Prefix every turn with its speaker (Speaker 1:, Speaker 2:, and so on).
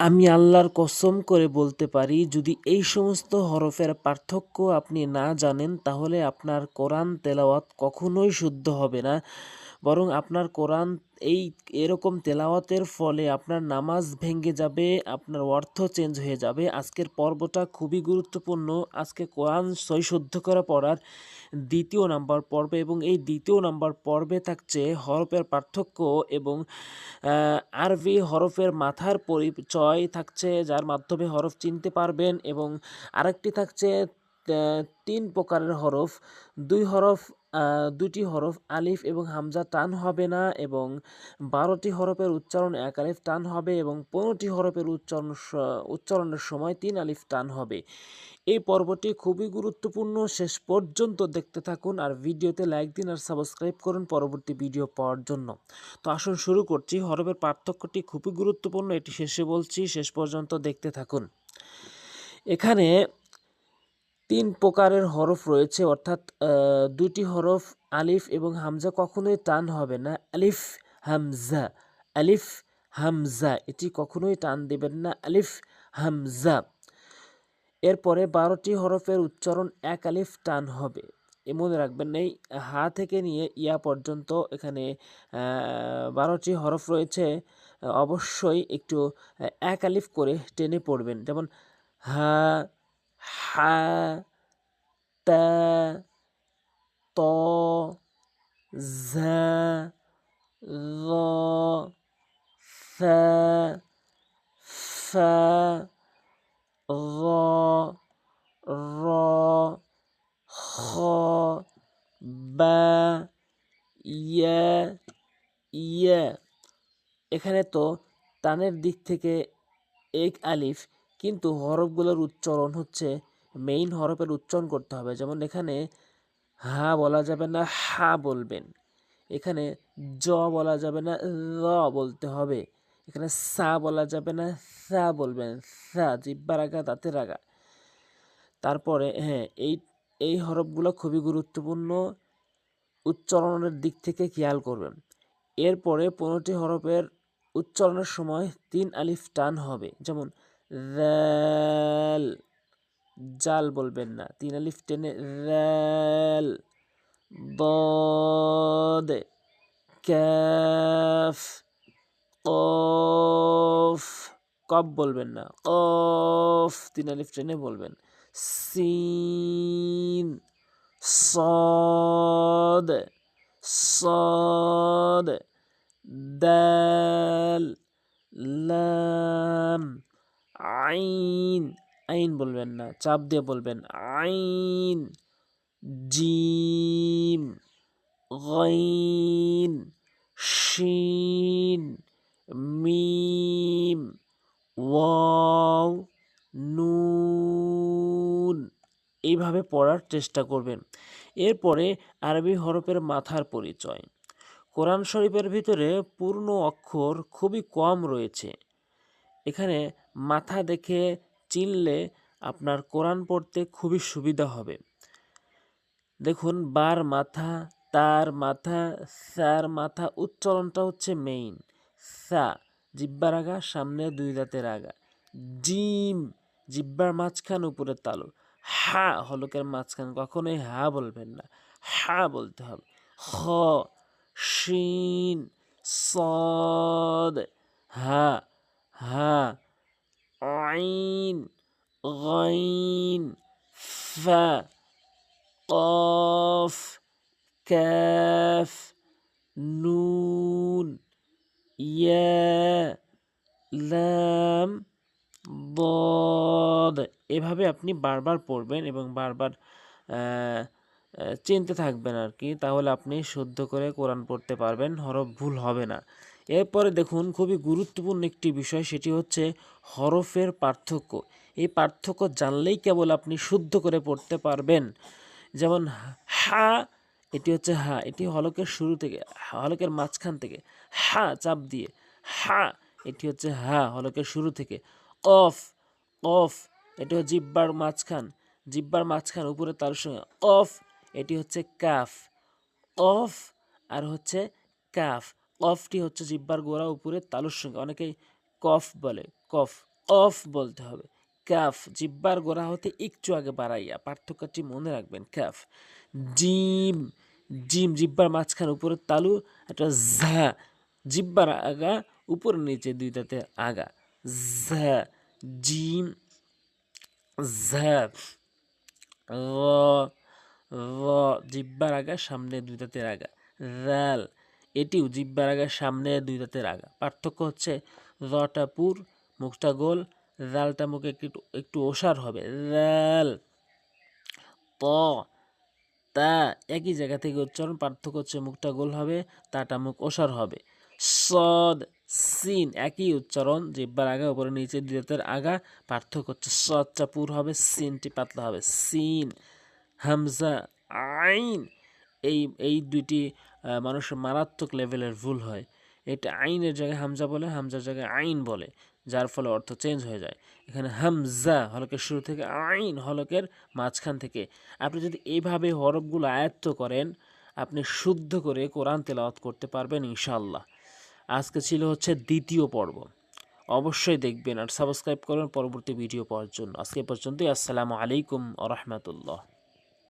Speaker 1: আমি আল্লাহর কসম করে বলতে পারি, যদি এই সমস্ত হরফের পার্থক্য আপনি না জানেন, তাহলে আপনার কোরআন তেলাওয়াত কখনোই শুদ্ধ হবে না। বরং আপনার কোরআন এই এরকম তেলাওয়াতের ফলে আপনার নামাজ ভেঙে যাবে, আপনার অর্থ চেঞ্জ হয়ে যাবে। আজকের পর্বটা খুবই গুরুত্বপূর্ণ। আজকে কোরআন সই শুদ্ধ করে পড়ার দ্বিতীয় নাম্বার পর্বে এবং এই দ্বিতীয় নাম্বার পর্বে থাকছে হরফের পার্থক্য এবং আরবি হরফের মাথার পরিচয় থাকছে যার মাধ্যমে হরফ চিনতে পারবেন এবং আরেকটি থাকছে তিন প্রকারের হরফ। দুই হরফ দুটি হরফ আলিফ এবং হামজা টান হবে না এবং বারোটি হরফের উচ্চারণ এক আলিফ টান হবে এবং পনেরোটি হরফের উচ্চারণ উচ্চারণের সময় তিন আলিফ টান হবে। এই পর্বটি খুবই গুরুত্বপূর্ণ। শেষ পর্যন্ত দেখতে থাকুন আর ভিডিওতে লাইক দিন আর সাবস্ক্রাইব করুন পরবর্তী ভিডিও পাওয়ার জন্য। তো আসুন শুরু করছি। হরফের পার্থক্যটি খুবই গুরুত্বপূর্ণ। এটি শেষে বলছি। শেষ পর্যন্ত দেখতে থাকুন। এখানে তিন প্রকারের হরফ রয়েছে, অর্থাৎ দুটি হরফ আলিফ এবং হামজা কখনোই টান হবে না। আলিফ, হামজা আলিফ, হামজা, এটি কখনোই টান দেবেন না। আলিফ, হামজা। এরপরে বারোটি হরফের উচ্চারণ এক আলিফ টান হবে। মনে রাখবেন এই হা থেকে নিয়ে ইয়া পর্যন্ত এখানে বারোটি হরফ রয়েছে, অবশ্যই একটু এক আলিফ করে টেনে পড়বেন। যেমন হা হা তা ত ঝা র ফা ফা র র বা ইয়া ইয়া এখানে তো টানের দিক থেকে এক আলিফ কিন্তু হরফগুলোর উচ্চারণ হচ্ছে মেইন হরফের উচ্চারণ করতে হবে। যেমন এখানে হা বলা যাবে না, হা বলবেন। এখানে জ বলা যাবে না, র বলতে হবে। এখানে সা বলা যাবে না, সা বলবেন। সা, জিব্বা রাগা দাঁতের রাগা তারপরে হ্যাঁ এই এই হরফগুলো খুবই গুরুত্বপূর্ণ। উচ্চারণের দিক থেকে খেয়াল করবেন। এরপরে পনেরোটি হরফের উচ্চারণের সময় তিন আলিফ টান হবে। যেমন র্যাল জাল বলবেন না তিন আলিফ টেনে র্যাল ضاد ক্যাফ কফ কফ বলবেন না কফ তিন আলিফ টেনে বলবেন সিন صاد صاد দাল লাম আইন আইন বলবেন না, চাপ দিয়ে বলবেন, আইন, জিম, গইন, শিন, মিম, ওয়াও, নুন, এইভাবে পড়ার চেষ্টা করবেন। এরপরে আরবি হরফের মাথার পরিচয়। কোরআন শরীফের ভিতরে পূর্ণ অক্ষর খুবই কম রয়েছে। এখানে মাথা দেখে চিনলে আপনার কোরআন পড়তে খুবই সুবিধা হবে। দেখুন, বার মাথা, তার মাথা, স্যার মাথা, উচ্চারণটা হচ্ছে মেইন সা, জিব্বার আগা, সামনে দুই দাঁতের আগা। জিম, জিব্বার মাঝখান উপরে তালু। হা, হলকের মাঝখান, কখনোই হা বলবেন না। হা বলতে হবে। খ, শিন, সদ, হা। হা আইন গাইন ফা قاف كاف নুন ইয়া লাম ضاد এভাবে আপনি বারবার পড়বেন এবং বারবার আহ, আহ, চিনতে থাকবেন আর কি তাহলে আপনি শুদ্ধ করে কোরআন পড়তে পারবেন হরফ ভুল হবে না এরপরে দেখুন, খুবই গুরুত্বপূর্ণ একটি বিষয়, সেটি হচ্ছে হরফের পার্থক্য। এই পার্থক্য জানলেই কেবল আপনি শুদ্ধ করে পড়তে পারবেন। যেমন হা, এটি হচ্ছে হা, এটি হলকের শুরু থেকে, হলকের মাঝখান থেকে। হা, চাপ দিয়ে। হা, এটি হচ্ছে হা, হলকের শুরু থেকে। অফ অফ, এটি হচ্ছে জিব্বার মাঝখান। জিব্বার মাঝখান, উপরে তার সঙ্গে। অফ, এটি হচ্ছে কাফ। অফ, আর হচ্ছে কাফ। কফটি হচ্ছে জিব্বার গোড়া উপরে তালুর সঙ্গে, অনেকেই কফ বলে, কফ, অফ বলতে হবে। ক্যাফ, জিব্বার গোড়া হতে একটু আগে বাড়াইয়া পার্থক্যটি মনে রাখবেন, ক্যাফ। জিম জিম জিব্বার মাঝখান উপরের তালু, একটা ঝা জিব্বার আগা, উপর নিচে দুইটাতে আগা। ঝা জিম ঝা জিব্বার আগা, সামনে দুই দাঁতের আগা। রাল এটিও জিব্বার আগা সামনে দুই দাঁতের আগা। পার্থক্য হচ্ছে, রটা পুর, মুখটা গোল রালটা মুখে একটু একটু ওষার হবে। রাল ত তা একই জায়গা থেকে উচ্চারণ, পার্থক্য হচ্ছে মুখটা গোল হবে, তাটা মুখ ওষার হবে। সদ, সিন, একই উচ্চারণ, জিব্বার আগা, উপরে নিচে দুই দাঁতের আগা, পার্থক্য হচ্ছে সদটা পুর হবে, সিনটি পাতলা হবে। সিন, হামজা, আইন, এই এই দুইটি মানুষের মারাত্মক লেভেলের ভুল হয়। এটা আইনের জায়গায় হামজা বলে, হামজার জায়গায় আইন বলে, যার ফলে অর্থ চেঞ্জ হয়ে যায়। এখানে হামজা হলকের শুরু থেকে আইন হলকের মাঝখান থেকে। আপনি যদি এইভাবে হরফগুলো আয়ত্ত করেন, আপনি শুদ্ধ করে কোরআন তেলাওয়াত করতে পারবেন ইনশাল্লাহ আজকে ছিল হচ্ছে দ্বিতীয় পর্ব। অবশ্যই দেখবেন আর সাবস্ক্রাইব করবেন পরবর্তী ভিডিও পাওয়ার জন্য। আজকে পর্যন্তই, আসসালামু আলাইকুম আ রহমতুল্লাহ।